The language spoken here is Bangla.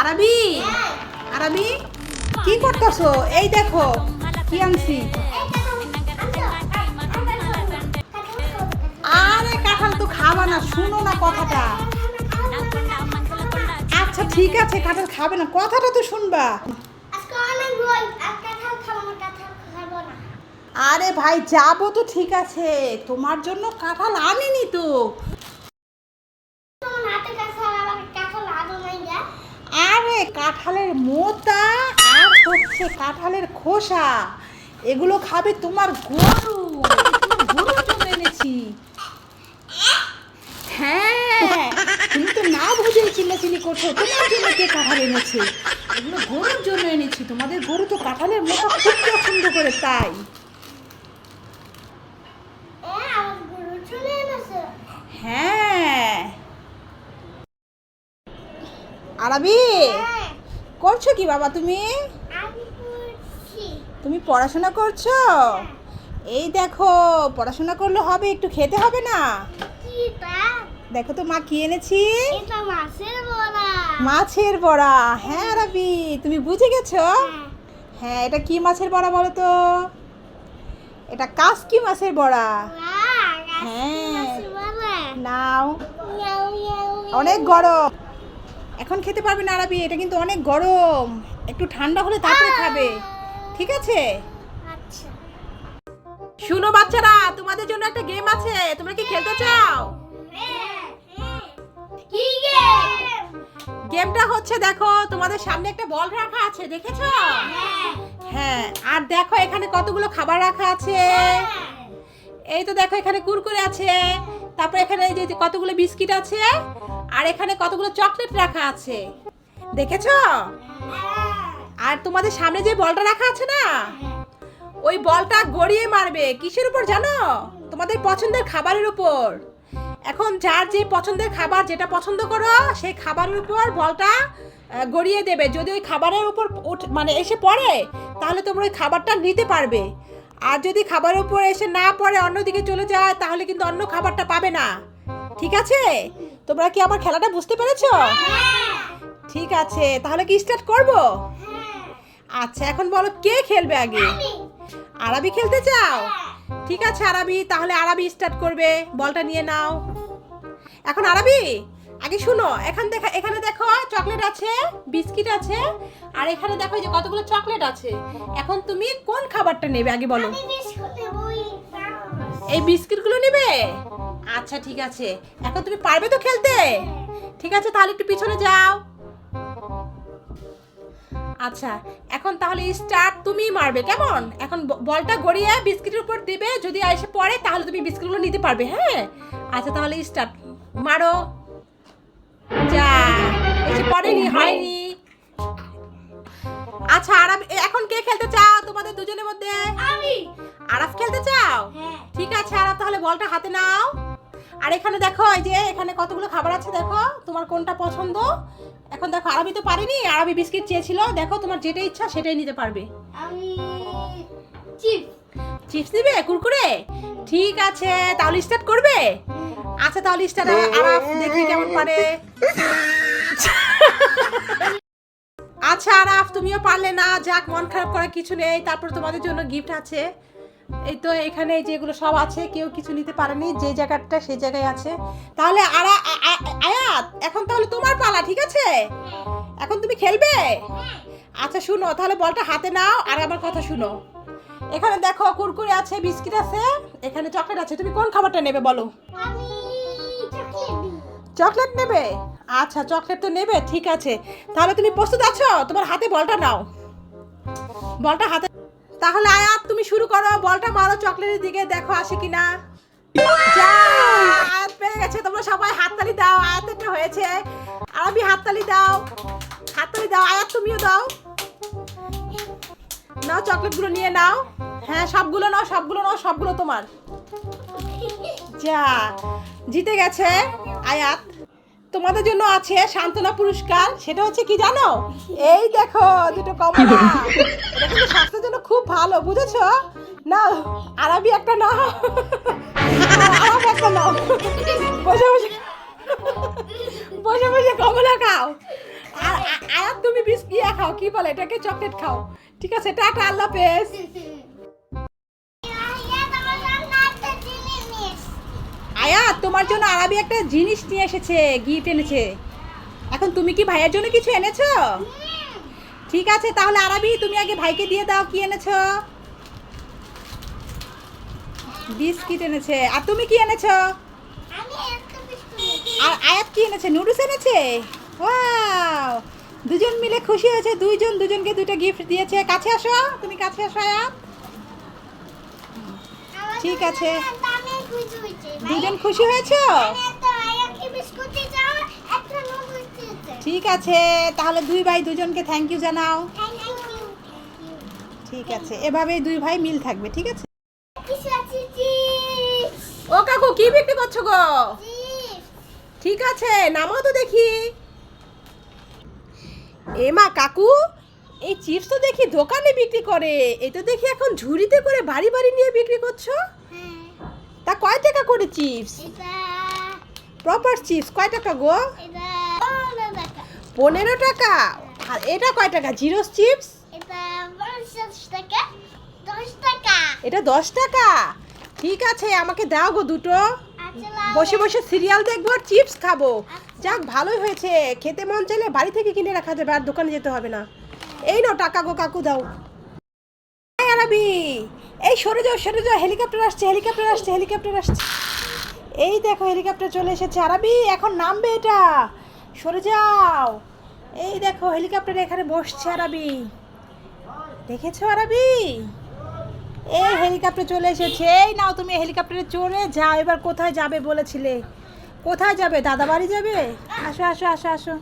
আরাবি? আরাবি? কি করতেছো? এই দেখো, কি আনছি? আরে কাঁঠাল তো খাবা না, শুনো না কথাটা। আচ্ছা ঠিক আছে, কাঁঠাল খাবে না, কথাটা তো শুনবা। আরে ভাই, যাব তো ঠিক আছে, তোমার জন্য কাঁঠাল আনিনি তো আরে কাঁঠালের মোতা আর হচ্ছে কাঁঠালের খোসা। এগুলো খাবে তোমার গরু। গরুর জন্য এনেছি। হ্যাঁ তুমি তো না করছ। তোমার জন্য কে কাঁঠাল এনেছে? এগুলো গরুর জন্য এনেছি। তোমাদের গরু তো কাঁঠালের মোটা খুব পছন্দ করে, তাই। আরবি? করছ কি বাবা তুমি? তুমি পড়াশোনা করছ? এই দেখো পড়াশোনা করলে হবে একটু খেতে হবে না? দেখো তো মা কি এনেছি? মাছের বড়া। হ্যাঁ রাবি তুমি বুঝে গেছো? হ্যাঁ এটা কি মাছের বড়া বলো তো? এটা কাস কাসকি মাছের বড়া। হ্যাঁ। নাও। অনেক গরম। এখন খেতে পারবে না আরাবি এটা কিন্তু অনেক গরম। একটু ঠান্ডা হলে তারপরে খাবে। ঠিক আছে? আচ্ছা। শুনো বাচ্চারা তোমাদের জন্য একটা গেম আছে। তোমরা কি খেলতে চাও? গেমটা হচ্ছে দেখো তোমাদের সামনে একটা বল রাখা আছে দেখেছ? হ্যাঁ আর দেখো এখানে কতগুলো খাবার রাখা আছে। এই তো দেখো এখানে কুরকুরে আছে। তারপর এখানে এই যে কতগুলো বিস্কিট আছে। আর এখানে কতগুলো চকলেট রাখা আছে? দেখেছ? আর তোমাদের সামনে যে বলটা রাখা আছে না? ওই বলটা গড়িয়ে মারবে। কিসের উপর জানো? তোমাদের পছন্দের খাবারের উপর। এখন যার যে পছন্দের খাবার যেটা পছন্দ করো, সেই খাবারের উপর বলটা গড়িয়ে দেবে। যদি ওই খাবারের উপর মানে এসে পড়ে, তাহলে তোমরা ওই খাবারটা নিতে পারবে। আর যদি খাবারের উপর এসে না পড়ে, অন্যদিকে চলে যায়, তাহলে কিন্তু অন্য খাবারটা পাবে না। ঠিক আছে? তোমরা কি আমার খেলাটা বুঝতে পেরেছ? ঠিক আছে তাহলে কি স্টার্ট করব? আচ্ছা এখন বলো কে খেলবে আগে? আরবি খেলতে চাও? ঠিক আছে আরবি তাহলে আরবি স্টার্ট করবে। বলটা নিয়ে নাও। এখন আরবি আগে শুনো এখান দেখা এখানে দেখো চকলেট আছে বিস্কিট আছে আর এখানে দেখো যে কতগুলো চকলেট আছে। এখন তুমি কোন খাবারটা নেবে আগে বলো। এই বিস্কিটগুলো নেবে? আচ্ছা ঠিক আছে। এখন তুমি পারবে তো খেলতে? ঠিক আছে তাহলে একটু পিছনে যাও। আচ্ছা এখন তাহলে স্টার্ট তুমি মারবে কেমন? এখন বলটা গড়িয়ে বিস্কিটের উপর দিবে যদি এসে পড়ে তাহলে তুমি বিস্কিটগুলো নিতে পারবে হ্যাঁ? আচ্ছা তাহলে স্টার্ট মারো। যা এসে পড়েনি হয়নি। আচ্ছা আরাম এখন কে খেলতে চাও? তোমাদের দুজনের মধ্যে? আমি। আরাফ খেলতে চাও? ঠিক আছে আরাফ তাহলে বলটা হাতে নাও। আর এখানে দেখো এই যে এখানে কতগুলো খাবার আছে দেখো তোমার কোনটা পছন্দ? এখন দেখো আরবি তো পারিনি আরবি বিস্কিট চেয়েছিল দেখো তোমার যেটা ইচ্ছা সেটাই নিতে পারবে। আমি চিপস চিপস দিবে? কুরকুরে? ঠিক আছে তাহলে স্টার্ট করবে? আচ্ছা তাহলে স্টার্ট আরাফ দেখি কেমন পারে। আচ্ছা আরাফ তুমিও পারলে না যাক মন খারাপ করার কিছু নেই তারপর তোমাদের জন্য গিফট আছে। এই তো এখানে যেগুলো সব আছে কেউ কিছু নিতে পারেনি যে জায়গাটা সেই জায়গায় আছে। তাহলে আরা আয়াত এখন তাহলে তোমার পালা ঠিক আছে? এখন তুমি খেলবে? আচ্ছা শুনো তাহলে বলটা হাতে নাও আর আমার কথা শুনো। এখানে দেখো কুরকুরে আছে বিস্কিট আছে এখানে চকলেট আছে। তুমি কোন খাবারটা নেবে বলো? চকলেট নেবে? আচ্ছা চকলেট তো নেবে ঠিক আছে। তাহলে তুমি প্রস্তুত আছো? তোমার হাতে বলটা নাও। বলটা হাতে তাহলে আয়াত তুমি শুরু করো, বলটা মারো, চকলেটের দিকে দেখো আসে কিনা। আয়াত পেয়ে গেছে, তোমরা সবাই হাততালি দাও আয়াতেরটা হয়েছে। আরবি হাততালি দাও হাততালি দাও আয়াত তুমিও দাও। নাও, চকলেটগুলো নিয়ে নাও। হ্যাঁ সবগুলো নাও সবগুলো নাও, সবগুলো তোমার। যা, জিতে গেছে আয়াত তোমাদের জন্য আছে সান্ত্বনা পুরস্কার, সেটা হচ্ছে কি জানো? এই দেখো, দুটো কমলা। ভালো, বুঝেছ? না আরবি একটা আর আরব একটা বসে বসে। বসে বসে কমলা খাও। আর আ- আয়াত তুমি খাও, কি বলে এটাকে? চকলেট খাও। ঠিক আছে আল্লাহ পেস আয়াত, তোমার জন্য আরবি একটা জিনিস নিয়ে এসেছে, গিফট এনেছে। এখন তুমি কি ভাইয়ের জন্য কিছু এনেছো? ঠিক আছে তাহলে আরবি তুমি আগে ভাইকে দিয়ে দাও কি এনেছো? বিস্কিট এনেছে। আর তুমি কি এনেছো? আর আয়াত কি এনেছে? নুডলস এনেছে? ওয়াও! দুজন মিলে খুশি হয়েছে দুইজন দুজনকে দুটো গিফট দিয়েছে। কাছে আসো তুমি কাছে আসো আয়াত। ঠিক আছে। দুজন খুশি হয়েছো? ঠিক আছে তাহলে দুই ভাই দুজনকে থ্যাংক ইউ জানাও। ঠিক আছে এভাবেই দুই ভাই মিল থাকবে ঠিক আছে? ও কাকু কি বিক্রি করছ গো? ঠিক আছে নামাও তো দেখি। এ মা কাকু এই চিপস তো দেখি দোকানে বিক্রি করে এই তো দেখি এখন ঝুড়িতে করে বাড়ি বাড়ি নিয়ে বিক্রি করছ? তা কয় টাকা করে চিপস? প্রপার চিপস কয় টাকা গো? পনেরো টাকা। আর এটা কয় টাকা? Zero chips? এটা দশ টাকা। ঠিক আছে আমাকে দাও গো দুটো। বসে বসে সিরিয়াল দেখব আর চিপস খাব। যাক ভালোই হয়েছে। খেতে মন চাইলে বাড়ি থেকে কিনে রাখা যাবে আর দোকানে যেতে হবে না। এই নাও টাকা গো কাকু দাও। আরবি এই সরে যাও সরে যাও হেলিকপ্টার আসছে হেলিকপ্টার আসছে হেলিকপ্টার আসছে। এই দেখো হেলিকপ্টার চলে এসেছে। আরবি এখন নামবে এটা। সরে যাও। এই দেখো হেলিকপ্টার এখানে বসছে আরবি। দেখেছ আরবি? এই হেলিকপ্টার চলে এসেছে। এই নাও, তুমি হেলিকপ্টারে চলে যাও। এবার কোথায় যাবে বলেছিলে? কোথায় যাবে? দাদা বাড়ি যাবে? আসো আসো আসো আসো।